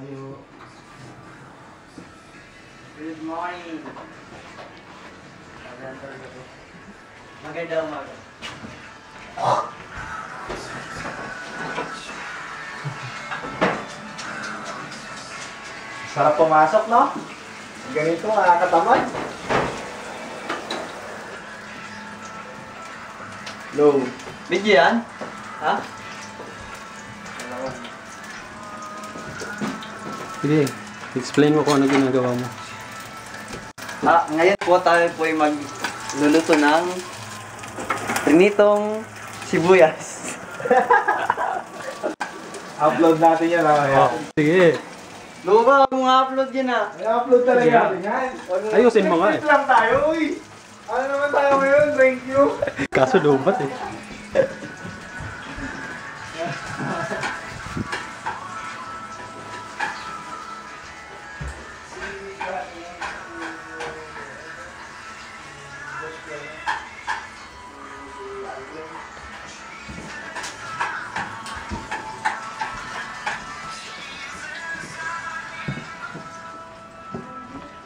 Ayo. Good morning. Maganda umaga. Sarap pumasok, no? Ganito, nakakatamad. Low. Video yan? Ha? Sige, explain mo kung ano ginagawa mo. Ah, ngayon po tayo po ay magluluto ng prinitong sibuyas. Upload natin yan, mamaya. Sige. Lupa, kung upload yan ah. I-upload talaga Sige. natin yan. Ayusin mo nga eh. Lang tayo, uy. Ano naman tayo ngayon? Thank you. Kaso lubat eh.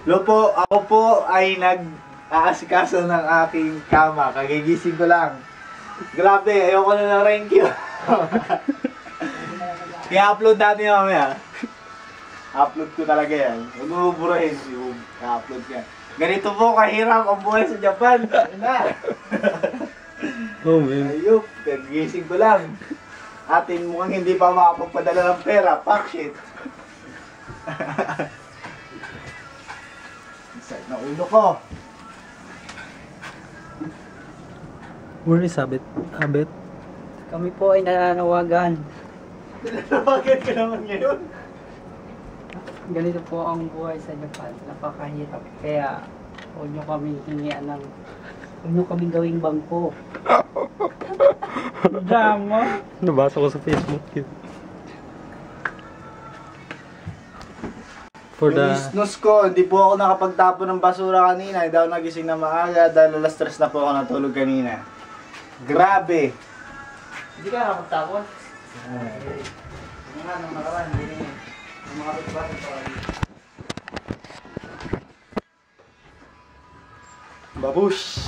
Lo po, ako po ay nag-aasikaso ng aking kama. Kagigising ko lang. Grabe, ayoko na ng thank you. I-upload natin mamaya. Upload ko talaga yan. Huwag mo buburahin. I-upload ka. Ganito po kahirap ang buhay sa Japan. Ano na? Oh man. Ayup, kagigising ko lang. Atin mukhang hindi pa makapagpadala ng pera. Fuck shit. Na ulo ko. Where is Abet? Abet? Kami po ay nananawagan. Bakit ka naman ngayon? Ganito po ang buhay sa Japan. Napakahirap. Kaya huwag nyo kami hingian ng huwag nyo kami gawing bangko. Drama. Nabasa ko sa Facebook yun. For Yung the... isnus ko, hindi po ako nakapagtapon ng basura kanina. Hindi ako nagising na maaga dahil alas stress na po ako natulog kanina. Grabe. Hindi ka nakapagtapon? Ano nga, nung nakaraan, hindi kapitbahay pa rin. Babush!